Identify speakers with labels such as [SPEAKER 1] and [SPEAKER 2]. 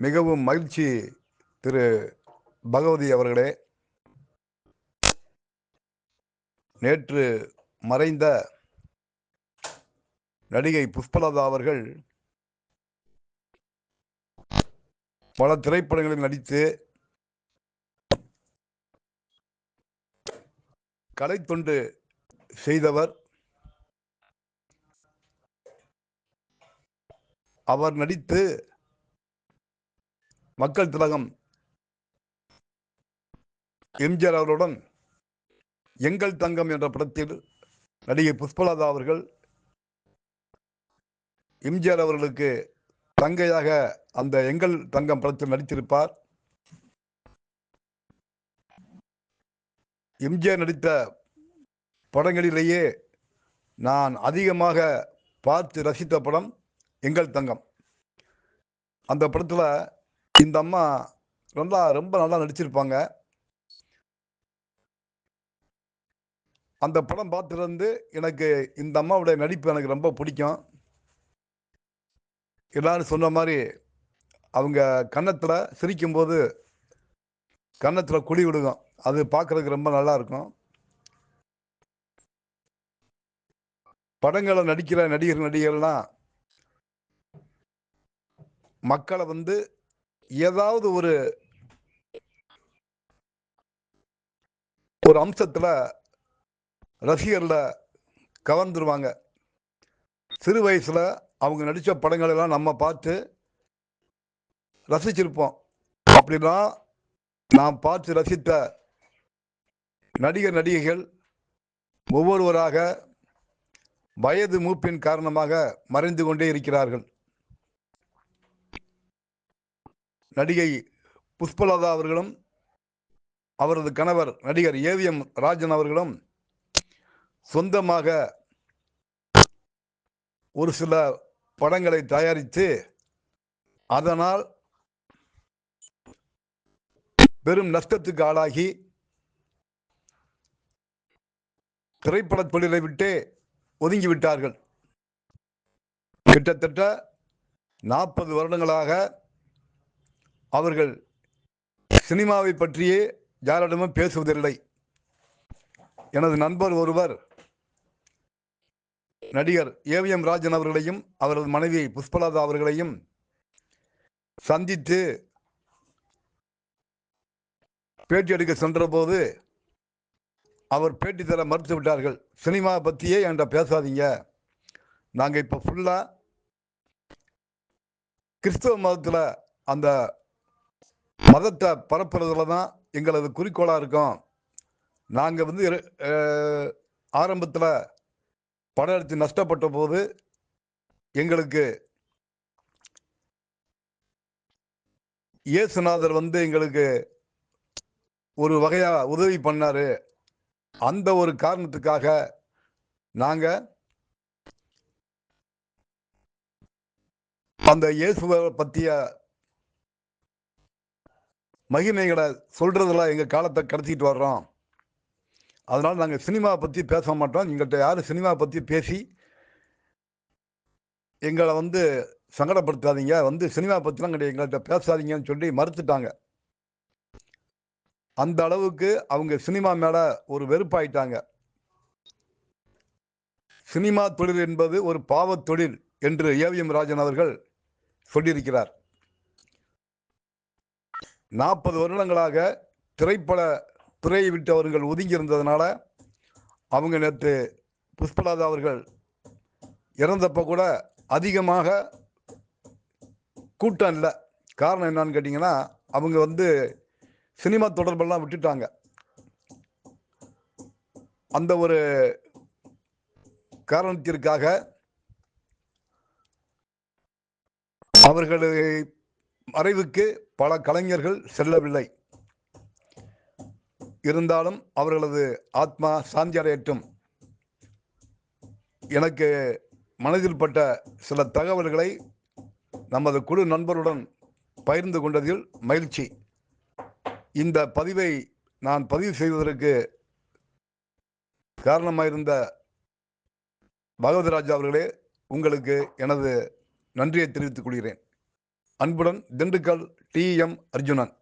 [SPEAKER 1] மிகவும் மகிழ்ச்சி திரு. பகவதி அவர்களே. நேற்று மறைந்த நடிகை புஷ்பலதா அவர்கள் பல திரைப்படங்களில் நடித்து கலைத்தொண்டு செய்தவர். அவர் நடித்து மக்கள் திலகம். எம்ஜிஆர் அவர்களுடன் எங்கள் தங்கம் என்ற படத்தில் நடிகை புஷ்பலதா அவர்கள் எம்ஜிஆர் அவர்களுக்கு தங்கையாக அந்த எங்கள் தங்கம் படத்தில் நடித்திருப்பார். எம்ஜிஆர் நடித்த படங்களிலேயே நான் அதிகமாக பார்த்து ரசித்த படம் எங்கள் தங்கம். அந்த படத்தில் இந்த அம்மா நல்லா ரொம்ப நல்லா நடிச்சிருப்பாங்க. அந்த படம் பார்த்துருந்து எனக்கு இந்த அம்மாவுடைய நடிப்பு எனக்கு ரொம்ப பிடிக்கும். எல்லாரும் சொன்ன மாதிரி அவங்க கன்னத்தில் சிரிக்கும்போது கன்னத்தில் குழி விடுகும் அது பார்க்குறதுக்கு ரொம்ப நல்லா இருக்கும். படங்களை நடிக்கிற நடிகர் நடிகர்லாம் மக்களை வந்து ஏதாவது ஒரு ஒரு அம்சத்துல ரசிகர்ல கவர்ந்துருவாங்க. சிறு வயசுல அவங்க நடித்த படங்கள் எல்லாம் நம்ம பார்த்து ரசிச்சிருப்போம். அப்படிலாம் நாம் பார்த்து ரசித்த நடிகர் நடிகைகள் ஒவ்வொருவராக வயது மூப்பின் காரணமாக மறைந்து கொண்டே இருக்கிறார்கள். நடிகை புஷ்பலதா அவர்களும் அவரது கணவர் நடிகர் ஏவிஎம் ராஜன் அவர்களும் சொந்தமாக ஒரு சில படங்களை தயாரித்து அதனால் பெரும் நஷ்டத்துக்கு ஆளாகி திரைப்பட தொழிலை விட்டே ஒதுங்கி விட்டார்கள். கிட்டத்தட்ட நாற்பது வருடங்களாக அவர்கள் சினிமாவை பற்றியே யாரிடமும் பேசுவதில்லை. எனது நண்பர் ஒருவர் நடிகர் ஏவிஎம் ராஜன் அவர்களையும் அவரது மனைவி புஷ்பலதா அவர்களையும் சந்தித்து பேட்டி எடுக்க சென்றபோது அவர் பேட்டி தர மறுத்து விட்டார்கள். சினிமா பற்றியே என்கிட்ட பேசாதீங்க. நாங்கள் இப்போ ஃபுல்லாக கிறிஸ்தவ மதத்தில் அந்த மதத்தை பரப்புறதுல தான் எங்களது குறிக்கோளாக இருக்கும். நாங்கள் வந்து ஆரம்பத்தில் படம் எடுத்து நஷ்டப்பட்ட போது எங்களுக்கு இயேசுநாதர் வந்து எங்களுக்கு ஒரு வகையா உதவி பண்ணாரு. அந்த ஒரு காரணத்துக்காக நாங்க அந்த இயேசுவை பத்திய மகிமைகளை சொல்றதுல எங்க காலத்தை கடத்திட்டு வர்றோம். அதனால நாங்கள் சினிமா பற்றி பேச மாட்டோம். எங்கள்கிட்ட யாரும் சினிமா பற்றி பேசி எங்களை வந்து சங்கடப்படுத்தாதீங்க. வந்து சினிமா பற்றிலாம் கிடையாது. எங்கள்கிட்ட பேசாதீங்கன்னு சொல்லி மறுத்துட்டாங்க. அந்த அளவுக்கு அவங்க சினிமா மேலே ஒரு வெறுப்பாயிட்டாங்க. சினிமா தொழில் என்பது ஒரு பாவத் தொழில் என்று ஏவிஎம் ராஜன் அவர்கள் சொல்லியிருக்கிறார். நாற்பது வருடங்களாக திரைப்பட துறையை விட்டு அவர்கள் ஒதுங்கி இருந்ததுனால அவங்க நேற்று புஷ்பலாதா அவர்கள் இறந்தப்போ கூட அதிகமாக கூட்டம் இல்லை. காரணம் என்னன்னு கேட்டிங்கன்னா அவங்க வந்து சினிமா தொடர்பெல்லாம் விட்டுட்டாங்க. அந்த ஒரு காரணத்திற்காக அவர்களை மறைவுக்கு பல கலைஞர்கள் செல்லவில்லை. இருந்தாலும் அவர்களது ஆத்மா சாந்தி அடையட்டும் எனக்கு மனதில் பட்ட சில தகவல்களை நமது குழு நண்பருடன் பகிர்ந்து கொண்டதில் மகிழ்ச்சி. இந்த பதிவை நான் பதிவு செய்வதற்கு காரணமாயிருந்த பகவதராஜா அவர்களே உங்களுக்கு எனது நன்றியை தெரிவித்துக் கொள்கிறேன். அன்புடன் திண்டுக்கல் டி எம் அர்ஜுனன்.